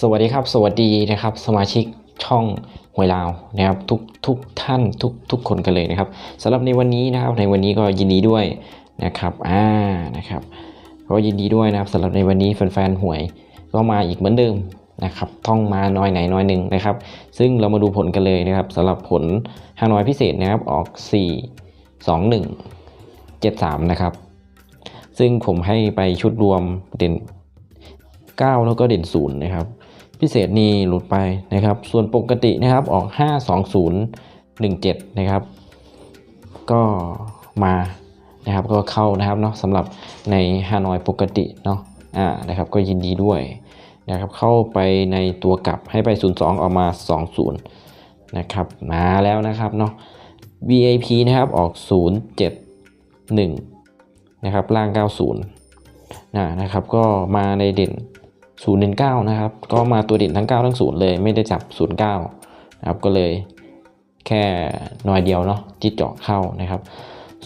สวัสดีครับ สวัสดีนะครับ สมาชิกช่องหวยลาวนะครับทุกทุกท่านทุกทุกคนกันเลยนะครับสำหรับในวันนี้นะครับในวันนี้ก็ยินดีด้วยนะครับอ่านะครับก็ยินดีด้วยนะครับสำหรับในวันนี้แฟนๆหวยก็มาอีกเหมือนเดิม นะครับต้องมาน้อยไหนน้อยหนึ่งนะครับ ซึ่งเรามาดูผลกันเลยนะครับสำหรับผลฮานอยพิเศษนะครับออก 4 2 1 7 3 นะครับ ซึ่งผมให้ไปชุดรวมเด่น 9 แล้วก็เด่น 0 นะครับ พิเศษนี่หลุดไปนะครับ ส่วนปกตินะครับออก 52017 นะครับ ก็มานะครับก็เข้านะครับเนาะสำหรับในฮานอยปกติเนาะอ่านะครับก็ยินดีด้วย นะครับเข้าไปในตัวกลับให้ไป 02 ออกมา 20 นะครับมาแล้วนะครับเนาะ VIP นะครับออก 071 นะครับล่าง 90นะนะครับก็มาในเด่น019นะครับก็มาตัวเด่นทั้ง 9 ทั้ง 0 เลยไม่ได้จับ 09นะครับก็เลยแค่หน่อยเดียวเนาะจิตเจาะเข้านะครับ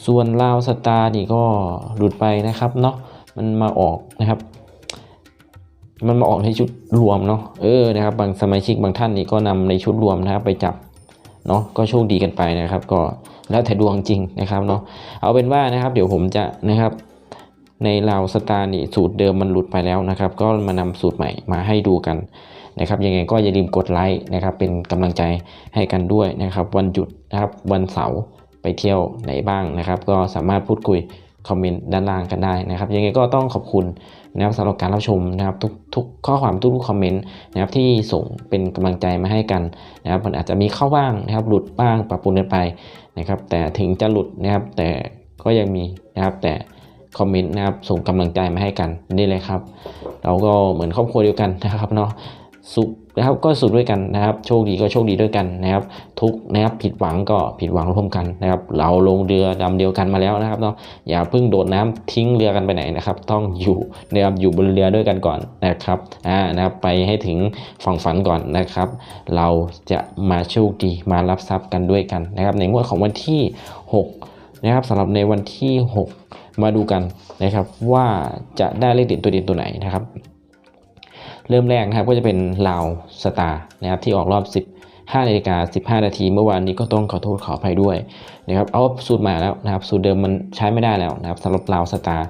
ส่วนลาวสตาร์นี่ก็หลุดไปนะครับเนาะมันมาออกนะครับ มันมาออกในชุดรวมเนาะเออนะครับ บางสมาชิกบางท่านนี่ก็นำในชุดรวมนะครับ ไปจับเนาะก็โชคดีกันไปนะครับ ก็แล้วแต่ดวงจริงนะครับเนาะเอาเป็นว่านะครับ เดี๋ยวผมจะนะครับในลาวสตาร์นี่สูตรเดิมมันหลุดไปแล้วนะครับ ก็มานำสูตรใหม่มาให้ดูกันนะครับ ยังไงก็อย่าลืมกดไลค์นะครับ เป็นกำลังใจให้กันด้วยนะครับ วันหยุดนะครับวันเสาร์ไปเที่ยวไหนบ้างนะครับ ก็สามารถพูดคุย คอมเมนต์ด้านล่างกันได้นะครับ ยังไงก็ต้องขอบคุณนะครับสำหรับการรับชมนะครับทุกทุกข้อความทุกๆคอมเมนต์นะครับที่ส่งเป็นกำลังใจมาให้กันนะครับมันอาจจะมีเข้าบ้างนะครับ หลุดบ้างปรับปรุงกันไปนะครับ แต่ถึงจะหลุดนะครับ แต่ก็ยังมีนะครับแต่คอมเมนต์นะครับส่งกำลังใจมาให้กันนี่เลยครับ เราก็เหมือนครอบครัวเดียวกันนะครับเนาะสุข นะครับก็สุขด้วยกันนะครับ โชคดีก็โชคดีด้วยกันนะครับ ทุกนะครับผิดหวังก็ผิดหวังร่วมกันนะครับ เราลงเรือดำเดียวกันมาแล้วนะครับเนาะอย่าเพิ่งโดดน้ำทิ้งเรือกันไปไหนนะครับ ต้องอยู่นะครับอยู่บนเรือด้วยกันก่อนนะครับอ่านะครับไปให้ถึงฝั่งฝันก่อนนะครับ เราจะมาโชคดีมารับทรัพย์กันด้วยกันนะครับ ในงวดของวันที่ 6 นะครับสำหรับในวันที่ 6 มาดูกันนะครับ ว่าจะได้เลขเด่นตัวเด่นตัวไหนนะครับ เริ่มแรกนะครับก็จะเป็นลาวสตาร์นะครับที่ออกรอบ 15นาฬิกา15 นาที เมื่อวานนี้ก็ต้องขอโทษขออภัยด้วยนะครับเอาสูตรม่แล้วนะครับสูตรเดิมมันใช้ไม่ได้แล้วนะครับสำหรับลาวสตาร์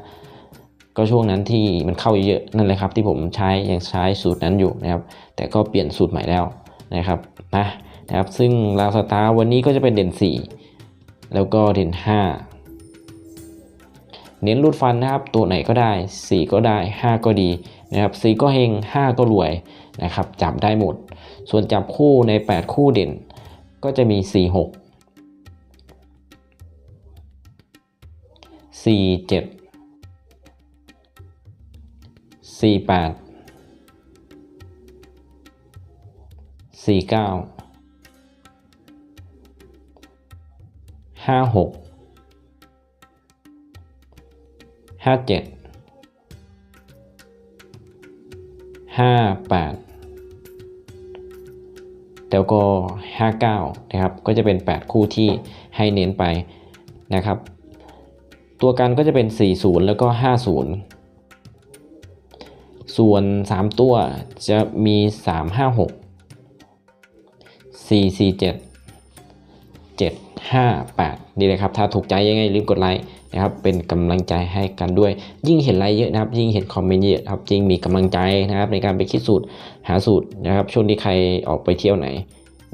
ก็ช่วงนั้นที่มันเข้าเยอะๆนั่นเลยครับที่ผมใช้ยังใช้สูตรนั้นอยู่นะครับแต่ก็เปลี่ยนสูตรใหม่แล้วนะครับนะนะครับซึ่งลาวสตาร์วันนี้ก็จะเป็นเด่น 4 แล้วก็เด่น 5เน้นรูดฟันนะครับ ตัวไหนก็ได้ 4 ก็ได้ 5 ก็ดี นะครับ4ก็เฮง5ก็รวยนะครับจับได้หมด ส่วนจับคู่ใน 8 คู่เด่นก็จะมี 4 6 4 7 4 8 4 9 5 6ห้า เจ็ดห้าแปดแล้วก็ห้าเก้านะครับ ก็จะเป็นแปดคู่ที่ให้เน้นไปนะครับ ตัวกันก็จะเป็นสี่ศูนย์แล้วก็ห้าศูนย์ส่วนสามตัวจะมีสามห้าหกสี่สี่เจ็ดเจ็ดห้าแปดนี่เลยครับ ถ้าถูกใจยังไงรีบกดไลค์ นะครับเป็นกำลังใจให้กันด้วย ยิ่งเห็นไลค์เยอะนะครับ ยิ่งเห็นคอมเมนต์เยอะครับยิ่งมีกำลังใจนะครับ ในการไปคิดสูตรหาสูตรนะครับ ช่วงที่ใครออกไปเที่ยวไหน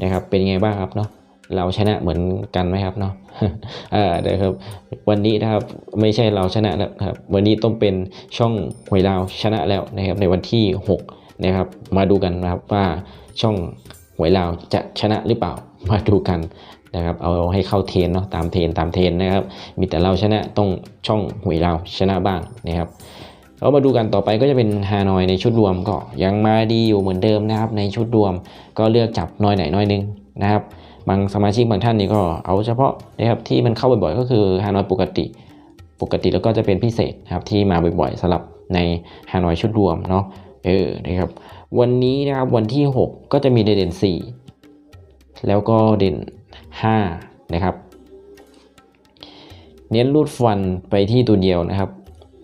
นะครับ เป็นไงบ้างครับเนาะเราชนะเหมือนกันไหมครับเนาะอ่าเดี๋ยวครับ วันนี้นะครับไม่ใช่เราชนะแล้วครับ วันนี้ต้องเป็นช่องหวยเราชนะแล้วนะครับ ในวันที่ 6 นะครับ มาดูกันนะครับว่าช่องหวยเราจะชนะหรือเปล่ามาดูกัน นะครับ เอาให้เข้าเทนเนาะตามเทนตามเทนนะครับ มีแต่เราชนะต้องช่องหวยเราชนะบ้างนะครับเรามาดูกันต่อไปก็จะเป็นฮานอยในชุดรวมก็ยังมาดีอยู่เหมือนเดิมนะครับ ในชุดรวมก็เลือกจับน้อยไหนน้อยนึงนะครับ บางสมาชิกบางท่านนี่ก็เอาเฉพาะนะครับที่มันเข้าบ่อยๆก็คือฮานอยปกติ ปกติแล้วก็จะเป็นพิเศษนะครับที่มาบ่อยๆสำหรับในฮานอยชุดรวมเนาะเออนะครับวันนี้นะครับวันที่ 6 ก็จะมีเด่น4แล้วก็เด่น 5 นะครับ เน้นรูดฟันไปที่ตัวเดียวนะครับ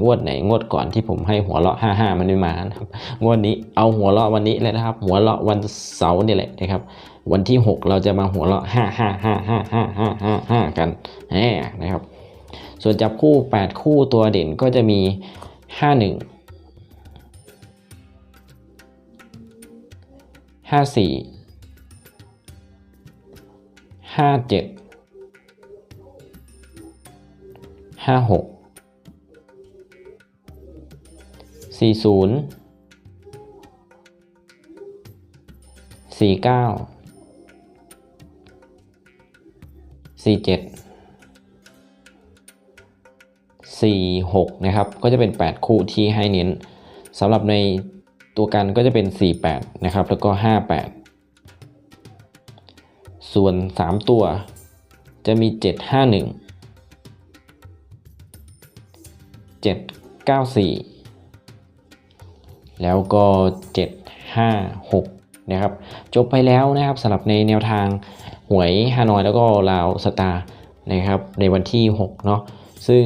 งวดไหนงวดก่อนที่ผมให้หัวเราะ 55 มันไม่มานะครับ งวดนี้เอาหัวเราะวันนี้เลยนะครับ หัวเราะวันเสาร์นี่แหละนะครับ วันที่ 6 เราจะมาหัวเราะ 5 5 5 5 5 5 5 5กันแหมนะครับ ส่วนจับคู่ 8 คู่ตัวเด่นก็จะมี 51ห้าสี่ ห้าเจ็ดห้าหกสี่ศูนย์สี่เก้าสี่เจ็ดสี่หกนะครับ ก็จะเป็น 8 คู่ที่ให้เน้นสำหรับในตัวกันก็จะเป็น 48 นะครับ แล้วก็ 58 ส่วน 3 ตัว จะมี 751 794 แล้วก็ 756 นะครับ จบไปแล้วนะครับสำหรับในแนวทางหวยฮานอย แล้วก็ลาวสตาร์นะครับในวันที่ 6 เนาะซึ่ง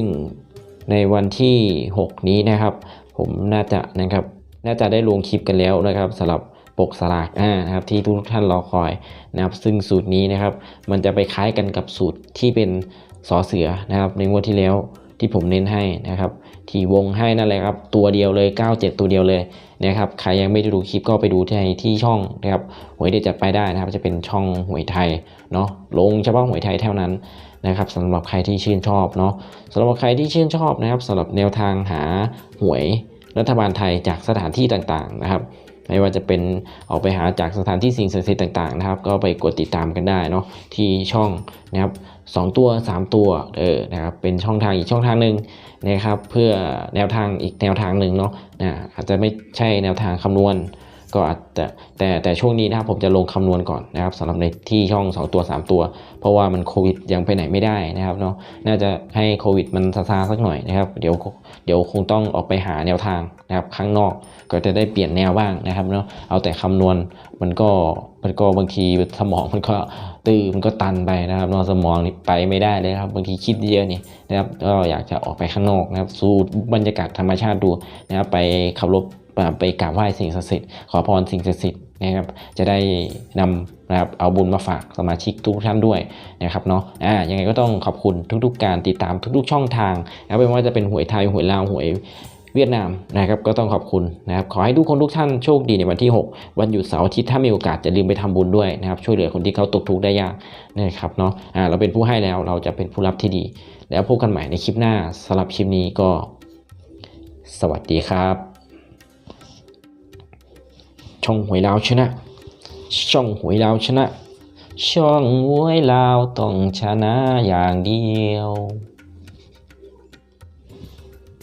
ในวันที่ 6 นี้นะครับ ผมน่าจะนะครับน่าจะได้ลงคลิปกันแล้วนะครับสำหรับ ปกสลากอ่านะครับที่ทุกท่านรอคอยนะครับซึ่งสูตรนี้นะครับ มันจะไปคล้ายกันกับสูตรที่เป็นสอเสือนะครับ ในงวดที่แล้วที่ผมเน้นให้นะครับ ที่วงให้นั่นแหละครับ ตัวเดียวเลย 97 ตัวเดียวเลยนะครับใครยังไม่ได้ดูคลิปก็ไปดูที่ที่ช่องนะครับหวยเด็ดจัดไปได้นะครับ จะเป็นช่องหวยไทยเนาะลงเฉพาะหวยไทยเท่านั้นนะครับสำหรับใครที่ชื่นชอบเนาะสำหรับใครที่ชื่นชอบนะครับสำหรับแนวทางหาหวยรัฐบาลไทยจากสถานที่ต่างๆนะครับ ไม่ว่าจะเป็นออกไปหาจากสถานที่สิ่งศักดิ์สิทธิ์ต่างๆนะครับ ก็ไปกดติดตามกันได้เนาะที่ช่องนะครับสองตัว 3 ตัวเออนะครับเป็นช่องทางอีกช่องทางหนึ่งนะครับเพื่อแนวทางอีกแนวทางหนึ่งเนาะนะอาจจะไม่ใช่แนวทางคำนวณ ก็อาจจะแต่แต่ช่วงนี้นะครับผมจะลงคำนวณก่อนนะครับสำหรับในที่ช่อง 2 ตัว 3 ตัว เพราะว่ามันโควิดยังไปไหนไม่ได้นะครับเนาะน่าจะให้โควิดมันซาซาสักหน่อยนะครับเดี๋ยวเดี๋ยวคงต้องออกไปหาแนวทางนะครับข้างนอกก็จะได้เปลี่ยนแนวบ้างนะครับเนาะเอาแต่คำนวณมันก็มันก็บางทีสมองมันก็ตื้อมันก็ตันไปนะครับเนาะสมองนี่ไปไม่ได้เลยครับบางทีคิดเยอะนี่นะครับก็อยากจะออกไปข้างนอกนะครับ สูดบรรยากาศธรรมชาติดูนะครับไปขับรถ ไปกราบไหว้สิ่งศักดิ์สิทธิ์ขอพรสิ่งศักดิ์สิทธิ์นะครับจะได้นำนะครับเอาบุญมาฝากสมาชิกทุกท่านด้วยนะครับเนาะอ่ายังไงก็ต้องขอบคุณทุกๆ การติดตามทุกๆ ช่องทางนะไม่ว่าจะเป็นหวยไทยหวยลาวหวยเวียดนามนะครับก็ต้องขอบคุณนะครับขอให้ทุกคนทุกท่านโชคดีในวันที่ 6 วันหยุดเสาร์อาทิตย์ถ้ามีโอกาสจะลืมไปทำบุญด้วยนะครับช่วยเหลือคนที่เขาตกทุกข์ได้ยากนะครับเนาะอ่าเราเป็นผู้ให้แล้วเราจะเป็นผู้รับที่ดี แล้วพบกันใหม่ในคลิปหน้าสำหรับคลิปนี้ก็ สวัสดีครับ ช่องหวยลาวชนะ ช่องหวยลาวชนะ ช่องหวยลาวต้องชนะอย่างเดียว